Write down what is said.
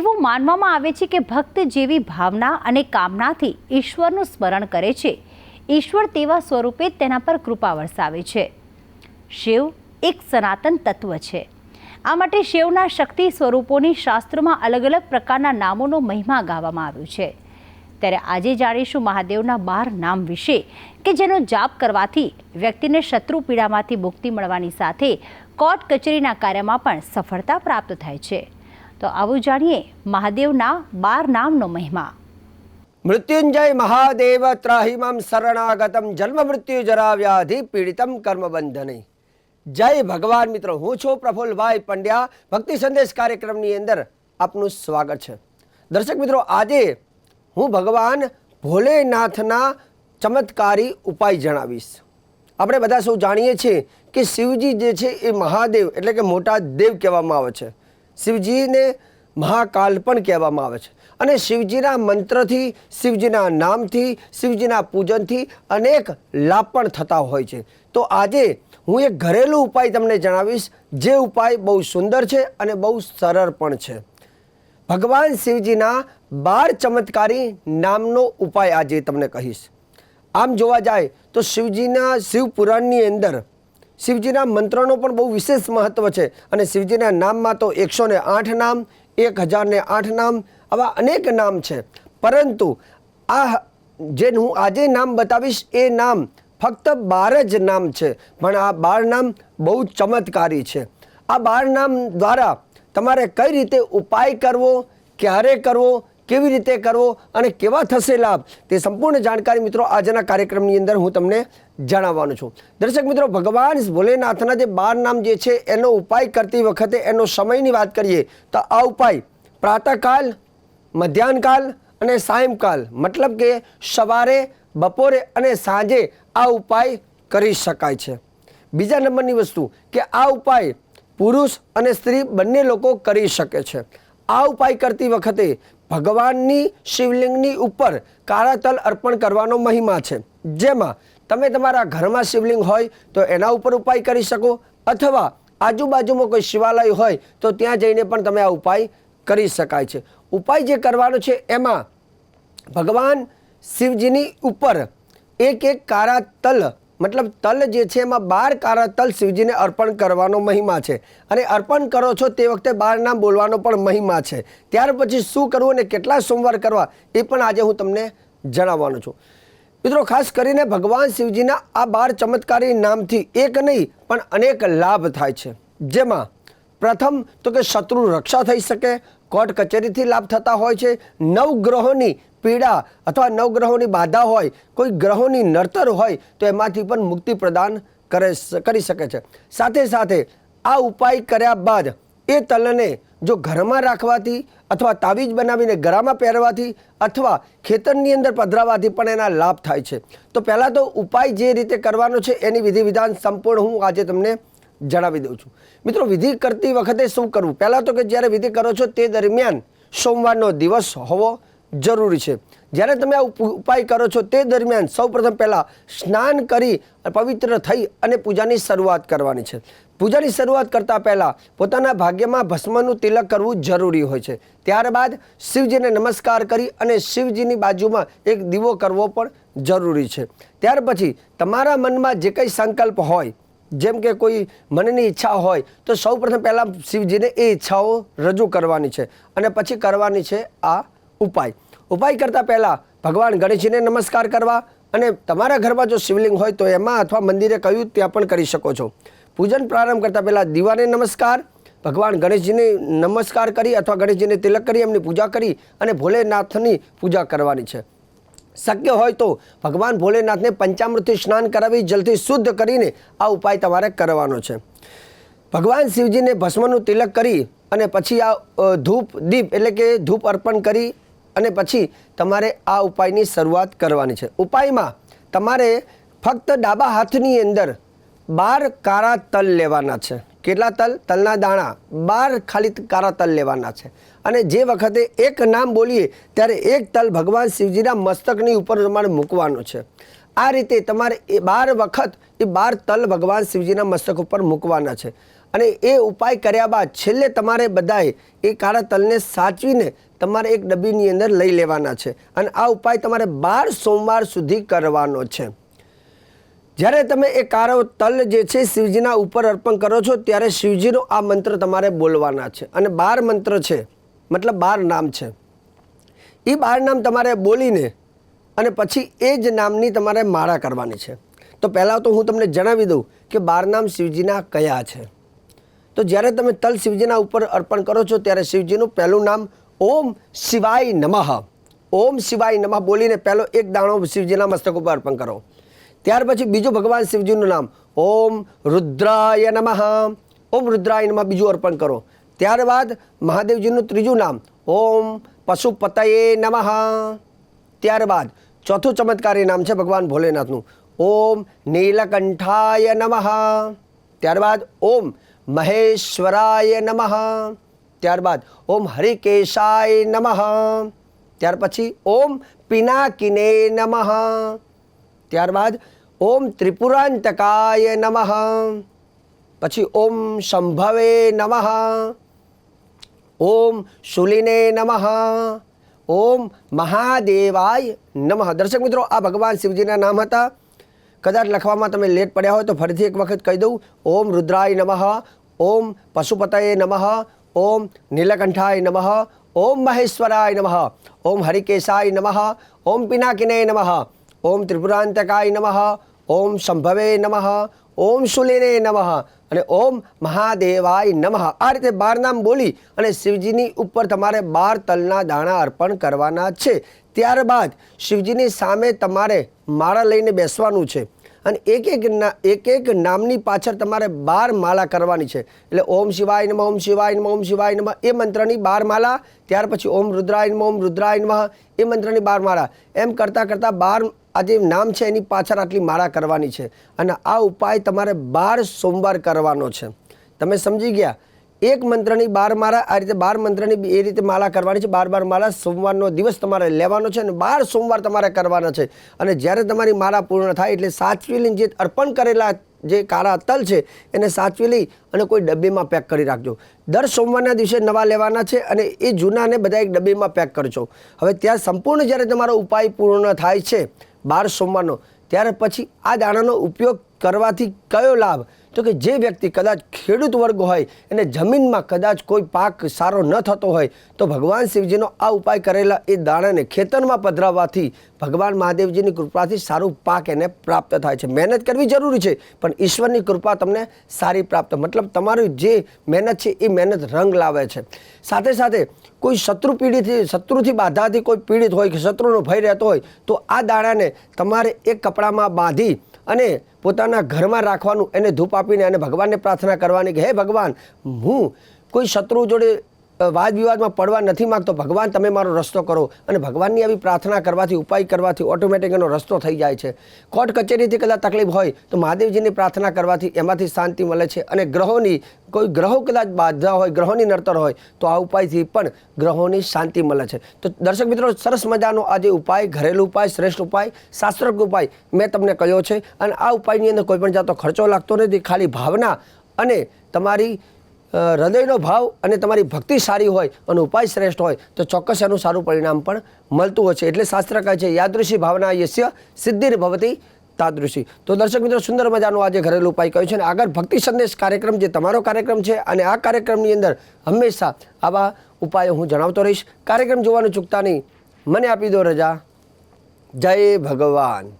એવું માનવામાં આવે છે કે ભક્ત જેવી ભાવના અને કામનાથી ઈશ્વરનું સ્મરણ કરે છે. ઈશ્વર તેવા સ્વરૂપે તેના પર કૃપા વરસાવે છે. શિવ એક સનાતન તત્વ છે. આ માટે શિવના શક્તિ સ્વરૂપોની શાસ્ત્રોમાં અલગ અલગ પ્રકારના નામોનો મહિમા ગાવામાં આવ્યો છે. ત્યારે આજે જાણીશું મહાદેવના બાર નામ વિશે કે જેનો જાપ કરવાથી વ્યક્તિને શત્રુ પીડામાંથી મુક્તિ મળવાની સાથે કોર્ટ કચેરીના કાર્યમાં પણ સફળતા પ્રાપ્ત થાય છે. તો આવું જાણીએ મહાદેવના બાર નામનો મહિમા. મૃત્યુંજય મહાદેવ ત્રાહિમમ શરણાગતમ, જન્મ મૃત્યુ જરા વ્યાધિ પીડિતમ કર્મ બંધને. જય ભગવાન મિત્રો, હું છું પ્રફુલભાઈ પંડ્યા. ભક્તિ સંદેશ કાર્યક્રમની અંદર આપનું સ્વાગત છે. દર્શક મિત્રો, આજે હું ભગવાન ભોલેનાથના ચમત્કારી ઉપાય જણાવીશ. આપણે બધા સૌ જાણીએ છીએ કે શિવજી જે છે એ મહાદેવ, એટલે કે મોટા દેવ કહેવામાં આવે છે. શિવજીને મહાકાલ પણ કહેવામાં આવે છે. અને શિવજીના મંત્રથી, શિવજીના નામથી, શિવજીના પૂજનથી અનેક લાભ પણ થતા હોય છે. તો આજે હું એક ઘરેલું ઉપાય તમને જણાવીશ, જે ઉપાય બહુ સુંદર છે અને બહુ સરળ પણ છે. ભગવાન શિવજીના બાર ચમત્કારી નામનો ઉપાય આજે તમને કહીશ. આમ જોવા જાય તો શિવજીના શિવ પુરાણની અંદર શિવજીના મંત્રનો પણ બહુ વિશેષ મહત્વ છે અને શિવજીના નામમાં તો એકસો ને આઠ નામ, એક હજાર ને આઠ નામ આવા અનેક નામ છે. પરંતુ આ જે હું આજે નામ બતાવીશ એ નામ ફક્ત બાર જ નામ છે, પણ આ બાર નામ બહુ ચમત્કારી છે. આ બાર નામ દ્વારા તમારે કઈ રીતે ઉપાય કરવો, ક્યારે કરવો કેવી રીતે કરવો અને કેવા થશે લાભ તે સંપૂર્ણ જાણકારી મિત્રો આજના કાર્યક્રમની અંદર હું તમને જણાવવાનું છું. દર્શક મિત્રો, ભગવાન ભોલેનાથના જે બાર નામ જે છે, એનો ઉપાય કરતી વખતે એનો સમયની વાત કરીએ તો આ ઉપાય પ્રાતઃકાલ, મધ્યાહનકાલ અને સાયંકાલ. મતલબ કે સવારે, બપોરે અને સાંજે આ ઉપાય કરી શકાય છે. બીજા નંબરની વસ્તુ કે આ ઉપાય પુરુષ અને સ્ત્રી બંને લોકો કરી શકે છે. આ ઉપાય કરતી વખતે ભગવાનની શિવલિંગની ઉપર કારાતલ અર્પણ કરવાનો મહિમા છે. જેમાં તમે તમારા ઘરમાં શિવલિંગ હોય તો એના ઉપર ઉપાય કરી શકો, અથવા આજુબાજુમાં કોઈ શિવાલય હોય તો ત્યાં જઈને પણ તમે આ ઉપાય કરી શકાય છે. ઉપાય જે કરવાનો છે એમાં ભગવાન શિવજીની ઉપર એક એક કાળા તલ મતલબ તલ જે છે એમાં બાર કારા તલ શિવજીને અર્પણ કરવાનો મહિમા છે. અને અર્પણ કરો છો તે વખતે બાર નામ બોલવાનો પણ મહિમા છે. ત્યાર પછી શું કરવું અને કેટલા સોમવાર કરવા એ પણ આજે હું તમને જણાવવાનો છું. મિત્રો, ખાસ કરીને ભગવાન શિવજીના આ બાર ચમત્કારી નામથી એક નહીં, પણ અનેક લાભ થાય છે. જેમાં પ્રથમ તો કે શત્રુ રક્ષા થઈ શકે, કોર્ટ કચેરીથી લાભ થતા હોય છે નવગ્રહોની પીડા અથવા નવગ્રહોની બાધા હોય, કોઈ ગ્રહોની નડતર હોય, તો એમાંથી પણ મુક્તિ પ્રદાન કરે કરી શકે છે. સાથે સાથે આ ઉપાય કર્યા બાદ એ તલને જો ઘરમાં રાખવાથી અથવા તાવીજ બનાવીને ગરામાં પહેરવાથી અથવા ખેતરની અંદર પધરાવાથી પણ એના લાભ થાય છે. તો પહેલાં તો ઉપાય જે રીતે કરવાનો છે એની વિધિ વિધાન સંપૂર્ણ હું આજે તમને જણાવી દઉં છું. મિત્રો, વિધિ કરતી વખતે શું કરવું? પહેલાં તો કે જ્યારે વિધિ કરો છો તે દરમિયાન સોમવારનો દિવસ હોવો જરૂરી છે. જ્યારે તમે આ ઉપ- ઉપાય કરો છો તે દરમિયાન સૌપ્રથમ પહેલાં સ્નાન કરી પવિત્ર થઈ અને પૂજાની શરૂઆત કરવાની છે. પૂજાની શરૂઆત કરતાં પહેલાં પોતાના ભાગ્યમાં ભસ્મનું તિલક કરવું જરૂરી હોય છે. ત્યારબાદ શિવજીને નમસ્કાર કરી અને શિવજીની બાજુમાં એક દીવો કરવો પણ જરૂરી છે. ત્યાર પછી તમારા મનમાં જે કંઈ સંકલ્પ હોય, જેમ કે કોઈ મનની ઈચ્છા હોય, તો સૌ પ્રથમ પહેલાં શિવજીને એ ઈચ્છાઓ રજૂ કરવાની છે. અને પછી કરવાની છે આ ઉપાય. ઉપાય કરતાં પહેલાં ભગવાન ગણેશજીને નમસ્કાર કરવા અને તમારા ઘરમાં જો શિવલિંગ હોય તો એમાં અથવા મંદિરે કહ્યું ત્યાં પણ કરી શકો છો. પૂજન પ્રારંભ કરતાં પહેલાં દીવાને નમસ્કાર, ભગવાન ગણેશજીને નમસ્કાર કરી અથવા ગણેશજીને તિલક કરી, એમની પૂજા કરી અને ભોલેનાથની પૂજા કરવાની છે. શક્ય હોય તો ભગવાન ભોલેનાથને પંચામૃતથી સ્નાન કરાવી જલથી શુદ્ધ કરીને આ ઉપાય તમારે કરવાનો છે. ભગવાન શિવજીને ભસ્મનું તિલક કરી અને પછી આ ધૂપ, દીપ એટલે કે ધૂપ અર્પણ કરી અને પછી તમારે આ ઉપાયની શરૂઆત કરવાની છે. ઉપાયમાં તમારે ફક્ત ડાબા હાથની અંદર બાર કારા તલ લેવાના છે. કેટલા તલ? તલના દાણા. બાર ખાલી કારા તલ લેવાના છે. અને જે વખતે એક નામ બોલીએ, ત્યારે એક તલ ભગવાન શિવજીના મસ્તકની ઉપર તમારે મૂકવાનો છે. આ રીતે તમારે એ બાર વખત એ બાર તલ ભગવાન શિવજીના મસ્તક ઉપર મૂકવાના છે. અને એ ઉપાય કર્યા બાદ છેલ્લે તમારે બધાએ એ કાળા તલને સાચવીને તમારે એક ડબ્બીની અંદર લઈ લેવાના છે. અને આ ઉપાય તમારે બાર સોમવાર સુધી કરવાનો છે. જ્યારે તમે એ કાળો તલ જે છે શિવજીના ઉપર અર્પણ કરો છો, ત્યારે શિવજીનો આ મંત્ર તમારે બોલવાના છે. અને બાર મંત્ર છે, મતલબ બાર નામ છે. એ બાર નામ તમારે બોલીને અને પછી એ જ નામની તમારે માળા કરવાની છે. તો પહેલાં તો હું તમને જણાવી દઉં કે બાર નામ શિવજીના કયા છે. તો જ્યારે તમે તલ શિવજીના ઉપર અર્પણ કરો છો, ત્યારે શિવજીનું પહેલું નામ ઓમ શિવાય નમઃ. ઓમ શિવાય નમઃ બોલીને પહેલો એક દાણો શિવજીના મસ્તક ઉપર અર્પણ કરો. ત્યાર પછી બીજું ભગવાન શિવજીનું નામ ઓમ રુદ્રાય નમઃ. ઓમ રુદ્રાય નમઃ બીજું અર્પણ કરો. ત્યારબાદ મહાદેવજીનું ત્રીજું નામ ઓમ પશુપતયે નમઃ. ત્યારબાદ ચોથું ચમત્કારી નામ છે ભગવાન ભોલેનાથનું. ઓમ નીલકંઠાય નમઃ. ત્યારબાદ ઓમ મહેશ્વરાય નમઃ ત્યારબાદ ઓમ હરિકેશાય નમઃ। ત્યાર પછી ઓમ પિનાકિને નમઃ। ત્યારબાદ ઓમ ત્રિપુરાંતકાય નમઃ। પછી ઓમ સંભવે નમઃ। ઓમ શુલિને નમઃ। ઓમ મહાદેવાય નમઃ। દર્શક મિત્રો, આ ભગવાન શિવજીના નામ હતા. કદાચ લખવામાં તમે લેટ પડ્યા હોય તો ફરીથી એક વખત કહી દઉં. ઓમ રુદ્રાય નમઃ, ઓમ પશુપતયે નમઃ, ઓમ નીલકંઠાય નમઃ, ઓમ મહેશ્વરાય નમઃ, ઓમ હરિકેશાય નમઃ, ઓમ પિનાકિને નમઃ, ઓમ ત્રિપુરાંતકાય નમઃ, ઓમ સંભવે નમઃ ઓમ શુલિને નમઃ અને ઓમ મહાદેવાય નમઃ. આ રીતે બાર નામ બોલી અને શિવજીની ઉપર તમારે બાર તલના દાણા અર્પણ કરવાના છે. ત્યારબાદ શિવજીની સામે તમારે માળા લઈને બેસવાનું છે અને એક એક એક એક નામની પાછળ તમારે બાર માળા કરવાની છે. એટલે ઓમ શિવાય નમઃ, ઓમ શિવાય નમઃ, ઓમ શિવાય નમઃ એ મંત્રની બાર માળા. ત્યાર પછી ઓમ રુદ્રાય નમઃ, ઓમ રુદ્રાય નમઃ એ મંત્રની બાર માળા. એમ કરતાં કરતાં બાર આ જે નામ છે, એની પાછળ આટલી માળા કરવાની છે. અને આ ઉપાય તમારે બાર સોમવાર કરવાનો છે. તમે સમજી ગયા? એક મંત્રની બાર માળા આ રીતે બાર મંત્રની એ રીતે માળા કરવાની છે. બાર બાર માળા સોમવારનો દિવસ તમારે લેવાનો છે અને બાર સોમવાર તમારે કરવાના છે. અને જ્યારે તમારી માળા પૂર્ણ થાય એટલે સાચવી લઈને જે અર્પણ કરેલા જે કાળા તલ છે, એને સાચવી લઈ અને કોઈ ડબ્બીમાં પેક કરી રાખજો. દર સોમવારના દિવસે નવા લેવાના છે અને એ જૂનાને બધા એક ડબ્બીમાં પેક કરજો. હવે ત્યાં સંપૂર્ણ જ્યારે તમારો ઉપાય પૂર્ણ થાય છે બાર સોમવારનો. ત્યારે પછી આ દાણાનો ઉપયોગ કરવાથી કયો લાભ? તો કે જે વ્યક્તિ કદાચ ખેડૂત વર્ગ હોય, એને જમીનમાં કદાચ કોઈ પાક સારો ન થતો હોય, તો ભગવાન શિવજીનો આ ઉપાય કરેલા એ દાણાને ખેતરમાં પધરાવવાથી ભગવાન મહાદેવજીની કૃપાથી સારું પાક એને પ્રાપ્ત થાય છે. મહેનત કરવી જરૂરી છે, પણ ઈશ્વરની કૃપા તમને સારી પ્રાપ્ત. મતલબ તમારી જે મહેનત છે, એ મહેનત રંગ લાવે છે. સાથે સાથે કોઈ શત્રુ પીડિતથી, શત્રુથી બાધાથી કોઈ પીડિત હોય કે શત્રુનો ભય રહેતો હોય, તો આ દાણાને તમારે એક કપડામાં બાંધી અને પોતાના ઘરમાં રાખવાનું, એને ધૂપ આપીને અને ભગવાનને પ્રાર્થના કરવાની કે, હે ભગવાન, હું કોઈ શત્રુ જોડે વાદ વિવાદમાં પડવા નથી માગતો. ભગવાન, તમે મારો રસ્તો કરો. અને ભગવાનની આવી પ્રાર્થના કરવાથી, ઉપાય કરવાથી ઓટોમેટિક એનો રસ્તો થઈ જાય છે. કોર્ટ કચેરીથી કદાચ તકલીફ હોય, તો મહાદેવજીની પ્રાર્થના કરવાથી એમાંથી શાંતિ મળે છે. અને ગ્રહોની, કોઈ ગ્રહો કદાચ બાધા હોય, ગ્રહોની નડતર હોય, તો આ ઉપાયથી પણ ગ્રહોની શાંતિ મળે છે. તો દર્શક મિત્રો, સરસ મજાનો આજે ઉપાય, ઘરેલું ઉપાય, શ્રેષ્ઠ ઉપાય શાસ્ત્રોક્ત ઉપાય મેં તમને કહ્યો છે. અને આ ઉપાયની અંદર કોઈ પણ જાતનો ખર્ચો લાગતો નથી. ખાલી ભાવના અને તમારી હૃદયનો ભાવ અને તમારી ભક્તિ સારી હોય, અને ઉપાય શ્રેષ્ઠ હોય, તો ચોક્કસ એનું સારું પરિણામ પણ મળતું હોય છે. એટલે શાસ્ત્ર કહે છે, યાદૃશી ભાવના યસ્ય સિદ્ધિર ભવતી તાદૃશી. તો દર્શક મિત્રો, સુંદર મજાનો આજે ઘરેલું ઉપાય કહ્યું છે અને આગળ ભક્તિ સંદેશ કાર્યક્રમ, જે તમારો કાર્યક્રમ છે, અને આ કાર્યક્રમની અંદર હંમેશા આવા ઉપાયો હું જણાવતો રહીશ. કાર્યક્રમ જોવાનું ચૂકતા નહીં. મને આપી દો રજા. જય ભગવાન.